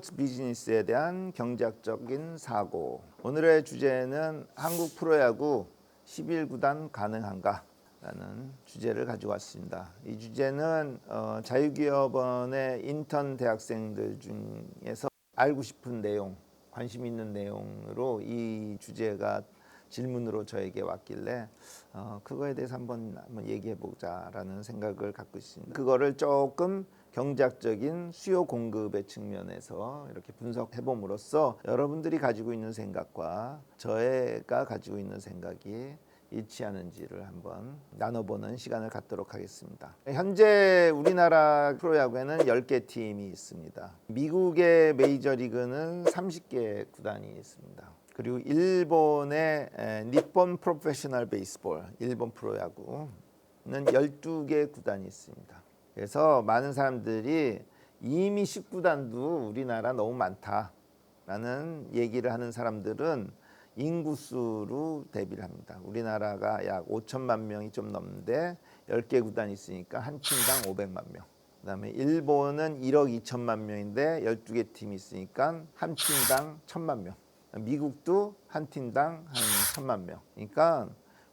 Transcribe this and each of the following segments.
스포츠 비즈니스에 대한 경제학적인 사고. 오늘의 주제는 한국 프로야구 11구단 가능한가? 라는 주제를 가지고 왔습니다. 이 주제는 어, 자유기업원의 인턴 대학생들 중에서 알고 싶은 내용, 관심 있는 내용으로 이 주제가 질문으로 저에게 왔길래 어, 그거에 대해서 한번, 한번 얘기해 보자라는 생각을 갖고 있습니다. 그거를 조금 경제학적인 수요 공급의 측면에서 이렇게 분석해 봄으로써 여러분들이 가지고 있는 생각과 저희가 가지고 있는 생각이 일치하는지를 한번 나눠보는 시간을 갖도록 하겠습니다. 현재 우리나라 프로야구에는 10개 팀이 있습니다. 미국의 메이저리그는 30개 구단이 있습니다. 그리고 일본의 에, 니폰 프로페셔널 베이스볼, 일본 프로야구는 12개 구단이 있습니다. 그래서 많은 사람들이 이미 19단도 우리나라 너무 많다라는 얘기를 하는 사람들은 인구수로 대비를 합니다. 우리나라가 약 5천만 명이 좀 넘는데 10개 구단이 있으니까 한 팀당 500만 명. 그다음에 일본은 1억 2천만 명인데 12개 팀이 있으니까 한 팀당 1천만 명. 미국도 한 팀당 한 1천만 명. 그러니까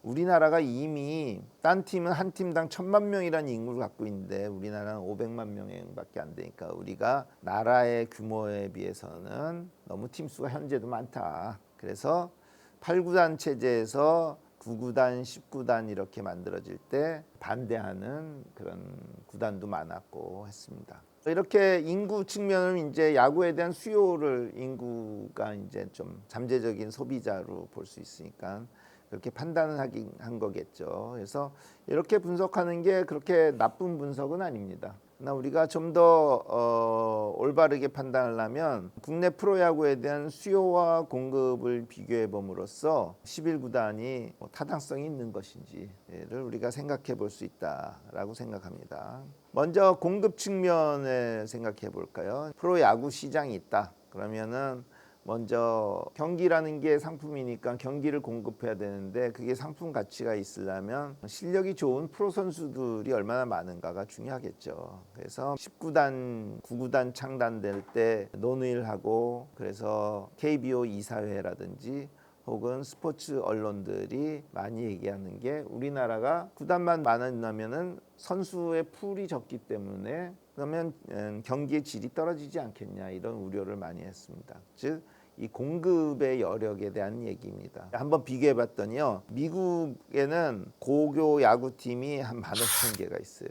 우리나라가 이미 딴 팀은 한 팀당 천만 명이라는 인구를 갖고 있는데 우리나라는 500만 명밖에 안 되니까 우리가 나라의 규모에 비해서는 너무 팀 수가 현재도 많다. 그래서 8구단 체제에서 9구단, 10구단 이렇게 만들어질 때 반대하는 그런 구단도 많았고 했습니다. 이렇게 인구 측면을 이제 야구에 대한 수요를 인구가 이제 좀 잠재적인 소비자로 볼 수 있으니까 그렇게 판단을 하긴 한 거겠죠. 그래서 이렇게 분석하는 게 그렇게 나쁜 분석은 아닙니다. 나 우리가 좀더 어, 올바르게 판단을 하면 국내 프로야구에 대한 수요와 공급을 비교해 봄으로써 11구단이 뭐 타당성이 있는 것인지를 우리가 생각해 볼 수 있다라고 생각합니다. 먼저 공급 측면을 생각해 볼까요? 프로야구 시장이 있다. 그러면은 먼저 경기라는 게 상품이니까 경기를 공급해야 되는데 그게 상품 가치가 있으려면 실력이 좋은 프로 선수들이 얼마나 많은가가 중요하겠죠. 그래서 19단, 9구단 창단될 때 논의를 하고 그래서 KBO 이사회라든지 혹은 스포츠 언론들이 많이 얘기하는 게 우리나라가 구단만 많아지면은 선수의 풀이 적기 때문에 그러면 음, 경기의 질이 떨어지지 않겠냐 이런 우려를 많이 했습니다. 즉 이 공급의 여력에 대한 얘기입니다. 한번 비교해 봤더니요. 미국에는 고교 야구팀이 한 15,000개가 있어요.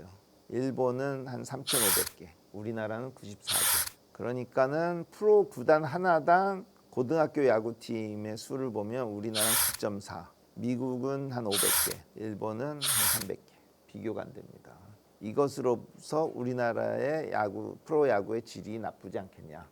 일본은 한 3,500개. 우리나라는 94개. 그러니까는 프로 구단 하나당 고등학교 야구팀의 수를 보면 우리나라는 9.4. 미국은 한 500개. 일본은 한 300개. 비교가 안 됩니다. 이것으로서 우리나라의 야구 프로 야구의 질이 나쁘지 않겠냐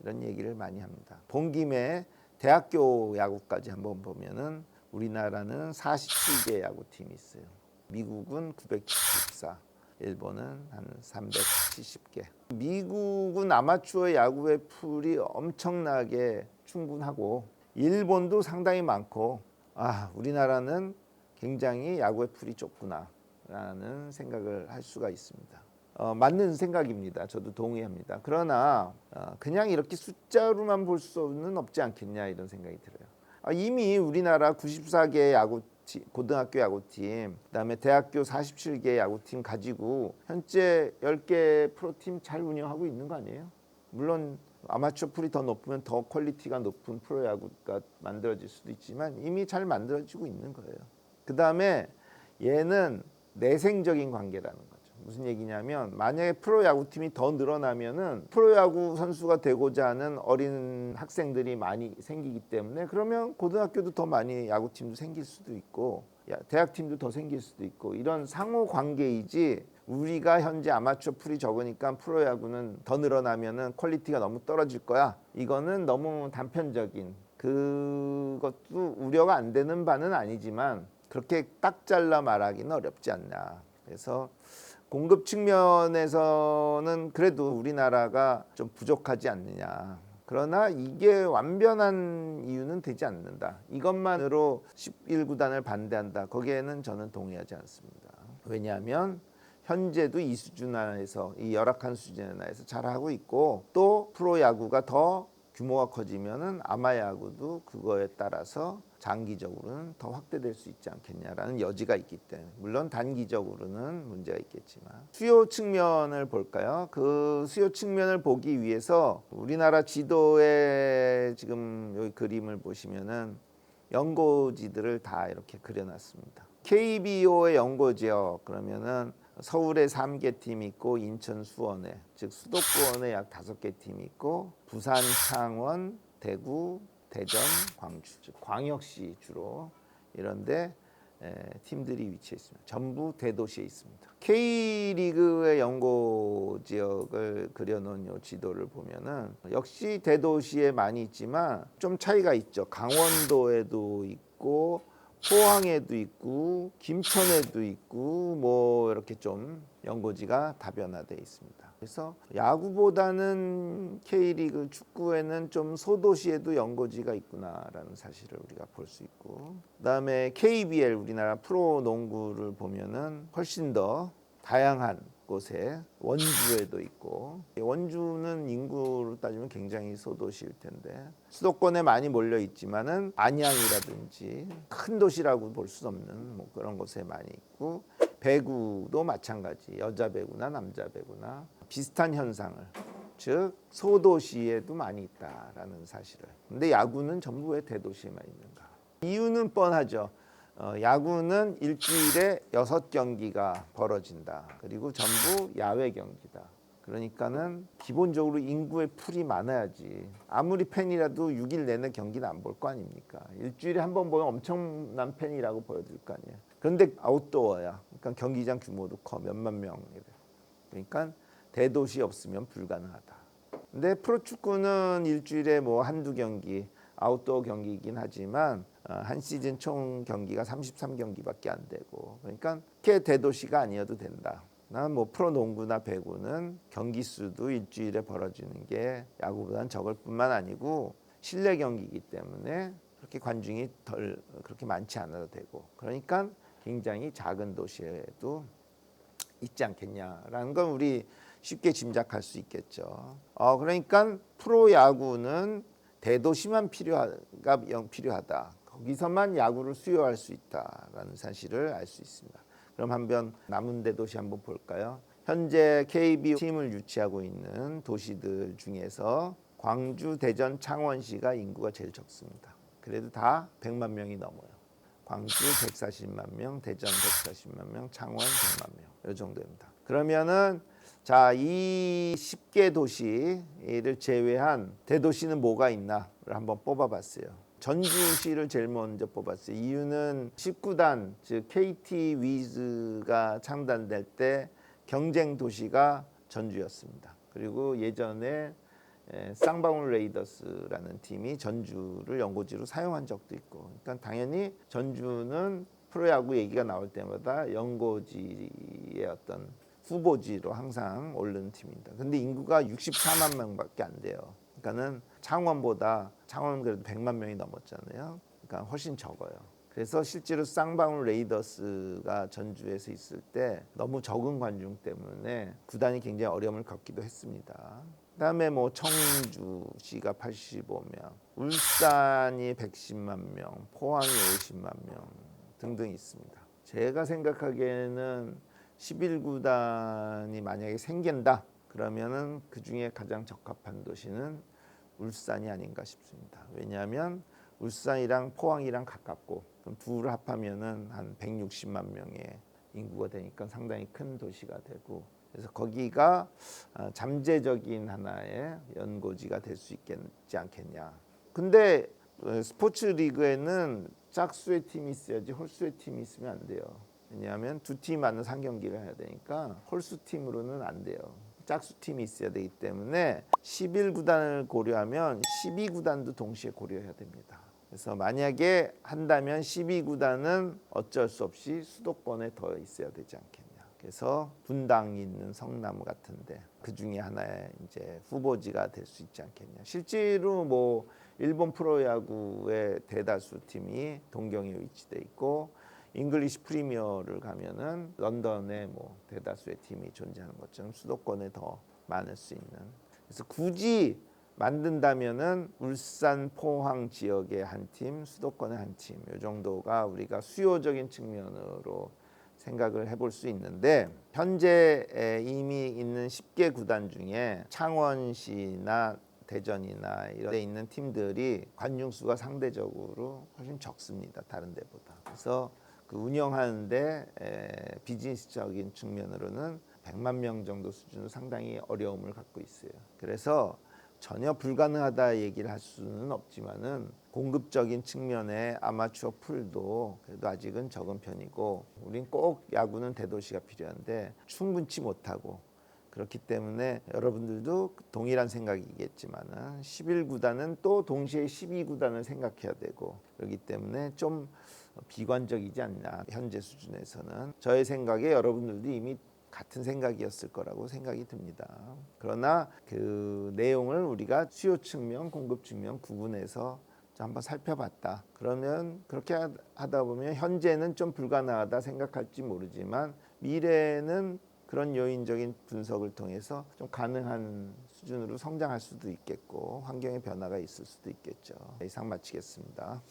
이런 얘기를 많이 합니다. 본 김에 대학교 야구까지 한번 보면은 우리나라는 47개 야구팀이 있어요. 미국은 974, 일본은 한 370개. 미국은 아마추어 야구의 풀이 엄청나게 충분하고 일본도 상당히 많고 아 우리나라는 굉장히 야구의 풀이 좁구나. 라는 생각을 할 수가 있습니다. 어, 맞는 생각입니다. 저도 동의합니다. 그러나 어, 그냥 이렇게 숫자로만 볼 수는 없지 않겠냐 이런 생각이 들어요. 아, 이미 우리나라 94개 야구 고등학교 야구팀, 그다음에 대학교 47개 야구팀 가지고 현재 10개 프로팀 잘 운영하고 있는 거 아니에요? 물론 아마추어 풀이 더 높으면 더 퀄리티가 높은 프로야구가 만들어질 수도 있지만 이미 잘 만들어지고 있는 거예요. 그다음에 얘는 내생적인 관계라는 거죠. 무슨 얘기냐면 만약에 프로야구팀이 더 늘어나면은 프로야구 선수가 되고자 하는 어린 학생들이 많이 생기기 때문에 그러면 고등학교도 더 많이 야구팀도 생길 수도 있고 대학팀도 더 생길 수도 있고 이런 상호 관계이지 우리가 현재 아마추어 풀이 적으니까 프로야구는 더 늘어나면은 퀄리티가 너무 떨어질 거야. 이거는 너무 단편적인 그것도 우려가 안 되는 바는 아니지만 그렇게 딱 잘라 말하기는 어렵지 않나. 그래서 공급 측면에서는 그래도 우리나라가 좀 부족하지 않느냐. 그러나 이게 완변한 이유는 되지 않는다. 이것만으로 11구단을 반대한다. 거기에는 저는 동의하지 않습니다. 왜냐하면 현재도 이 수준 안에서 이 열악한 수준 안에서 잘하고 있고 또 프로야구가 더 규모가 커지면은 아마야구도 그거에 따라서 장기적으로는 더 확대될 수 있지 않겠냐라는 여지가 있기 때문에 물론 단기적으로는 문제가 있겠지만 수요 측면을 볼까요? 그 수요 측면을 보기 위해서 우리나라 지도에 지금 여기 그림을 보시면은 연고지들을 다 이렇게 그려놨습니다. KBO의 연고 지역 그러면은 서울에 3개 팀이 있고 인천 수원에 즉 수도권에 약 5개 팀이 있고 부산 창원 대구 대전 광주 즉 광역시 주로 이런데 에, 팀들이 위치해 있습니다. 전부 대도시에 있습니다. K리그의 연고 지역을 그려놓은 요 지도를 보면은 역시 대도시에 많이 있지만 좀 차이가 있죠. 강원도에도 있고 포항에도 있고 김천에도 있고 뭐 이렇게 좀 연고지가 다변화돼 있습니다. 그래서 야구보다는 K리그 축구에는 좀 소도시에도 연고지가 있구나라는 사실을 우리가 볼 수 있고 그다음에 KBL 우리나라 프로 농구를 보면은 훨씬 더 다양한 곳에 원주에도 있고 원주는 인구로 따지면 굉장히 소도시일 텐데 수도권에 많이 몰려 있지만은 안양이라든지 큰 도시라고 볼 수 없는 뭐 그런 곳에 많이 있고 배구도 마찬가지 여자 배구나 남자 배구나 비슷한 현상을 즉 소도시에도 많이 있다라는 사실을. 근데 야구는 전부 왜 대도시에만 있는가? 이유는 뻔하죠. 어, 야구는 일주일에 여섯 경기가 벌어진다. 그리고 전부 야외 경기다. 그러니까는 기본적으로 인구의 풀이 많아야지. 아무리 팬이라도 6일 내내 경기는 안 볼 거 아닙니까? 일주일에 한 번 보면 엄청난 팬이라고 보여드릴 거 아니에요. 그런데 아웃도어야. 그러니까 경기장 규모도 커 몇만 명. 그러니까 대도시 없으면 불가능하다. 근데 프로축구는 일주일에 뭐 한두 경기 아웃도어 경기이긴 하지만 어, 한 시즌 총 경기가 33경기밖에 안 되고 그러니까 그렇게 대도시가 아니어도 된다. 난뭐 프로 농구나 배구는 경기 수도 일주일에 벌어지는 게 야구보다는 적을 뿐만 아니고 실내 경기이기 때문에 그렇게 관중이 덜 그렇게 많지 않아도 되고 그러니까 굉장히 작은 도시에도 있지 않겠냐라는 건 우리 쉽게 짐작할 수 있겠죠. 어 그러니까 프로 야구는 대도시만 필요하가 영 필요하다. 거기서만 야구를 수요할 수 있다라는 사실을 알 수 있습니다. 그럼 한번 남은 대도시 한번 볼까요? 현재 KB 팀을 유치하고 있는 도시들 중에서 광주, 대전, 창원시가 인구가 제일 적습니다. 그래도 다 100만 명이 넘어요. 광주 140만 명, 대전 140만 명, 창원 100만 명. 이 정도입니다. 그러면은 자, 이 10개 도시를 제외한 대도시는 뭐가 있나를 한번 뽑아 봤어요. 전주시를 제일 먼저 뽑았어요. 이유는 19단 즉 KT 위즈가 창단될 때 경쟁 도시가 전주였습니다. 그리고 예전에 에, 쌍방울 레이더스라는 팀이 전주를 연고지로 사용한 적도 있고, 그러니까 당연히 전주는 프로야구 얘기가 나올 때마다 연고지의 어떤 후보지로 항상 오르는 팀입니다. 근데 인구가 64만 명밖에 안 돼요. 그러니까는 창원보다 창원은 그래도 100만 명이 넘었잖아요. 그러니까 훨씬 적어요. 그래서 실제로 쌍방울 레이더스가 전주에서 있을 때 너무 적은 관중 때문에 구단이 굉장히 어려움을 겪기도 했습니다. 그다음에 뭐 청주시가 85명, 울산이 110만 명, 포항이 50만 명 등등 있습니다. 제가 생각하기에는 11구단이 만약에 생긴다 그러면은 그 중에 가장 적합한 도시는 울산이 아닌가 싶습니다. 왜냐하면 울산이랑 포항이랑 가깝고 그럼 둘을 합하면은 한 160만 명의 인구가 되니까 상당히 큰 도시가 되고 그래서 거기가 아, 잠재적인 하나의 연고지가 될 수 있겠지 않겠냐. 근데 어, 스포츠 리그에는 짝수의 팀이 있어야지 홀수의 팀이 있으면 안 돼요. 왜냐하면 두팀 맞는 3경기를 해야 되니까 홀수 팀으로는 안 돼요. 짝수 팀이 있어야 되기 때문에 11구단을 고려하면 12구단도 동시에 고려해야 됩니다. 그래서 만약에 한다면 12구단은 어쩔 수 없이 수도권에 더 있어야 되지 않겠냐. 그래서 분당이 있는 성남 같은데 그 중에 하나의 이제 후보지가 될 수 있지 않겠냐. 실제로 뭐 일본 프로야구의 대다수 팀이 동경에 위치돼 있고 잉글리시 프리미어를 가면은 런던에 뭐 대다수의 팀이 존재하는 것처럼 수도권에 더 많을 수 있는. 그래서 굳이 만든다면은 울산 포항 지역의 한 팀, 수도권의 한 팀, 이 정도가 우리가 수요적인 측면으로 생각을 해볼 수 있는데 현재 에, 이미 있는 10개 구단 중에 창원시나 대전이나 이런 데 있는 팀들이 관중 수가 상대적으로 훨씬 적습니다. 다른 데보다. 그래서 그 운영하는데 에, 비즈니스적인 측면으로는 100만 명 정도 수준으로 상당히 어려움을 갖고 있어요. 그래서 전혀 불가능하다 얘기를 할 수는 없지만은 공급적인 측면에 아마추어 풀도 그래도 아직은 적은 편이고 우린 꼭 야구는 대도시가 필요한데 충분치 못하고 그렇기 때문에 여러분들도 동일한 생각이겠지만은 11구단은 또 동시에 12구단을 생각해야 되고 그렇기 때문에 좀 비관적이지 않나 현재 수준에서는 저의 생각에 여러분들도 이미 같은 생각이었을 거라고 생각이 듭니다. 그러나 그 내용을 우리가 수요 측면, 공급 측면 구분해서 좀 한번 살펴봤다. 그러면 그렇게 하- 하다 보면 현재는 좀 불가능하다 생각할지 모르지만 미래는 그런 요인적인 분석을 통해서 좀 가능한 수준으로 성장할 수도 있겠고 환경의 변화가 있을 수도 있겠죠. 이상 마치겠습니다.